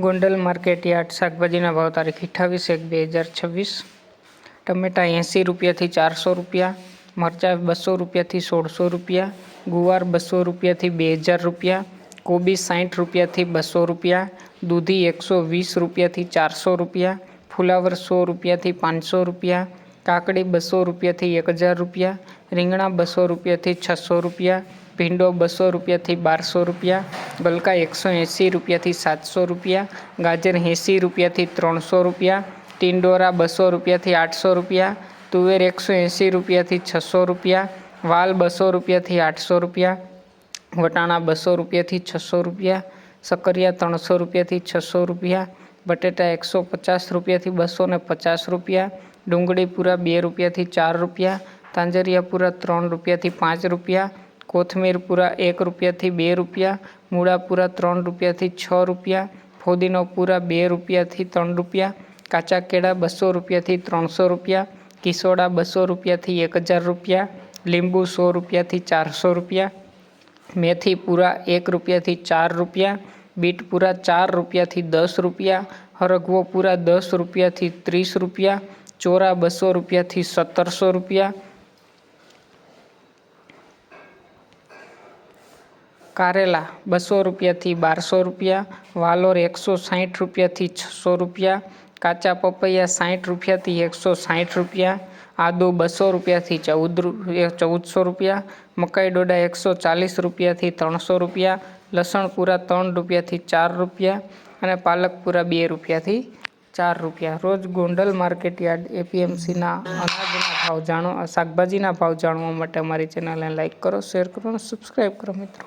Gondal market yard શાકભાજીના ભાવ તારીખ અઠ્ઠાવીસ એક બે હજાર છવ્વીસ. ટમેટા એંસી રૂપિયાથી ચારસો રૂપિયા, મરચાં બસો રૂપિયાથી સોળસો રૂપિયા, ગુવાર બસો રૂપિયાથી બે હજાર રૂપિયા, કોબી સાઠ રૂપિયાથી બસો રૂપિયા, દૂધી એકસો વીસ રૂપિયાથી ચારસો રૂપિયા, ફુલાવર સો રૂપિયાથી પાંચસો રૂપિયા કાકડી બસો રૂપિયાથી એક હજાર રૂપિયા રીંગણા બસો રૂપિયાથી છસો રૂપિયા ભીંડો બસો રૂપિયાથી બારસો રૂપિયા ગલકા એકસો એંસી રૂપિયાથી સાતસો રૂપિયા ગાજર એંસી રૂપિયાથી ત્રણસો રૂપિયા ટિંડોરા બસો રૂપિયાથી આઠસો રૂપિયા તુવેર એકસો એંસી રૂપિયાથી છસો રૂપિયા વાલ બસો રૂપિયાથી આઠસો રૂપિયા વટાણા બસો રૂપિયાથી છસો રૂપિયા સકરિયા ત્રણસો રૂપિયાથી છસો રૂપિયા બટેટા એકસો પચાસ રૂપિયાથી બસો ને પચાસ રૂપિયા ડુંગળી પૂરા બે રૂપિયાથી ચાર રૂપિયા તાંજરિયા પૂરા ત્રણ રૂપિયાથી પાંચ રૂપિયા કોથમીર પૂરા એક રૂપિયાથી બે રૂપિયા મૂળા પૂરા ત્રણ રૂપિયાથી છ રૂપિયા ફોદીનો પૂરા બે રૂપિયાથી ત્રણ રૂપિયા કાચા કેળા બસો રૂપિયાથી ત્રણસો રૂપિયા કિસોડા બસો રૂપિયાથી એક હજાર રૂપિયા લીંબુ સો રૂપિયાથી ચારસો રૂપિયા મેથી પૂરા એક રૂપિયાથી ચાર રૂપિયા બીટ પૂરા ચાર રૂપિયાથી દસ રૂપિયા હરગવો પૂરા દસ રૂપિયાથી ત્રીસ રૂપિયા ચોરા બસો રૂપિયાથી સત્તરસો રૂપિયા કારેલા બસો રૂપિયાથી બારસો રૂપિયા વાલોર એકસો સાઠ રૂપિયાથી છસો રૂપિયા કાચા પપૈયા સાઠ રૂપિયાથી એકસો સાઠ રૂપિયા આદુ બસો રૂપિયાથી ચૌદ ચૌદસો રૂપિયા મકાઈ ડોડા એકસો ચાલીસ રૂપિયાથી ત્રણસો રૂપિયા લસણ પૂરા ત્રણ રૂપિયાથી ચાર રૂપિયા અને પાલક પૂરા બે રૂપિયાથી ચાર રૂપિયા. રોજ ગોંડલ માર્કેટ યાર્ડ એપીએમસીના અનાજના ભાવ જાણો, શાકભાજીના ભાવ જાણવા માટે અમારી ચેનલને લાઇક કરો, શેર કરો અને સબસ્ક્રાઈબ કરો મિત્રો.